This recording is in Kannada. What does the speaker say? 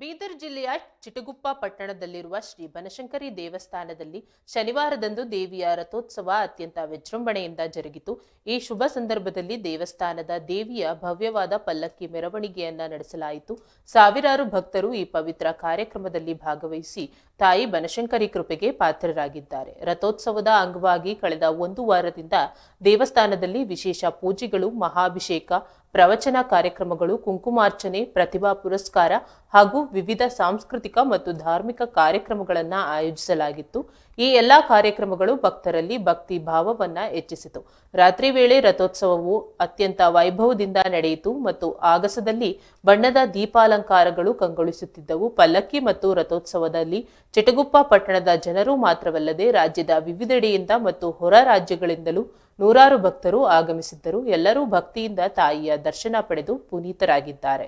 ಬೀದರ್ ಜಿಲ್ಲೆಯ ಚಿಟಗುಪ್ಪ ಪಟ್ಟಣದಲ್ಲಿರುವ ಶ್ರೀ ಬನಶಂಕರಿ ದೇವಸ್ಥಾನದಲ್ಲಿ ಶನಿವಾರದಂದು ದೇವಿಯ ರಥೋತ್ಸವ ಅತ್ಯಂತ ವಿಜೃಂಭಣೆಯಿಂದ ಜರುಗಿತು. ಈ ಶುಭ ಸಂದರ್ಭದಲ್ಲಿ ದೇವಸ್ಥಾನದ ದೇವಿಯ ಭವ್ಯವಾದ ಪಲ್ಲಕ್ಕಿ ಮೆರವಣಿಗೆಯನ್ನ ನಡೆಸಲಾಯಿತು. ಸಾವಿರಾರು ಭಕ್ತರು ಈ ಪವಿತ್ರ ಕಾರ್ಯಕ್ರಮದಲ್ಲಿ ಭಾಗವಹಿಸಿ ತಾಯಿ ಬನಶಂಕರಿ ಕೃಪೆಗೆ ಪಾತ್ರರಾಗಿದ್ದಾರೆ. ರಥೋತ್ಸವದ ಅಂಗವಾಗಿ ಕಳೆದ ಒಂದು ವಾರದಿಂದ ದೇವಸ್ಥಾನದಲ್ಲಿ ವಿಶೇಷ ಪೂಜೆಗಳು, ಮಹಾಭಿಷೇಕ ಪ್ರವಚನ ಕಾರ್ಯಕ್ರಮಗಳು, ಕುಂಕುಮಾರ್ಚನೆ, ಪ್ರತಿಭಾ ಪುರಸ್ಕಾರ ಹಾಗೂ ವಿವಿಧ ಸಾಂಸ್ಕೃತಿಕ ಮತ್ತು ಧಾರ್ಮಿಕ ಕಾರ್ಯಕ್ರಮಗಳನ್ನು ಆಯೋಜಿಸಲಾಗಿತ್ತು. ಈ ಎಲ್ಲಾ ಕಾರ್ಯಕ್ರಮಗಳು ಭಕ್ತರಲ್ಲಿ ಭಕ್ತಿ ಭಾವವನ್ನು ಹೆಚ್ಚಿಸಿತು. ರಾತ್ರಿ ವೇಳೆ ರಥೋತ್ಸವವು ಅತ್ಯಂತ ವೈಭವದಿಂದ ನಡೆಯಿತು ಮತ್ತು ಆಗಸದಲ್ಲಿ ಬಣ್ಣದ ದೀಪಾಲಂಕಾರಗಳು ಕಂಗೊಳಿಸುತ್ತಿದ್ದವು. ಪಲ್ಲಕ್ಕಿ ಮತ್ತು ರಥೋತ್ಸವದಲ್ಲಿ ಚಿಟಗುಪ್ಪ ಪಟ್ಟಣದ ಜನರು ಮಾತ್ರವಲ್ಲದೆ ರಾಜ್ಯದ ವಿವಿಧೆಡೆಯಿಂದ ಮತ್ತು ಹೊರ ರಾಜ್ಯಗಳಿಂದಲೂ ನೂರಾರು ಭಕ್ತರು ಆಗಮಿಸಿದ್ದರು. ಎಲ್ಲರೂ ಭಕ್ತಿಯಿಂದ ತಾಯಿಯ ದರ್ಶನ ಪಡೆದು ಪುನೀತರಾಗಿದ್ದಾರೆ.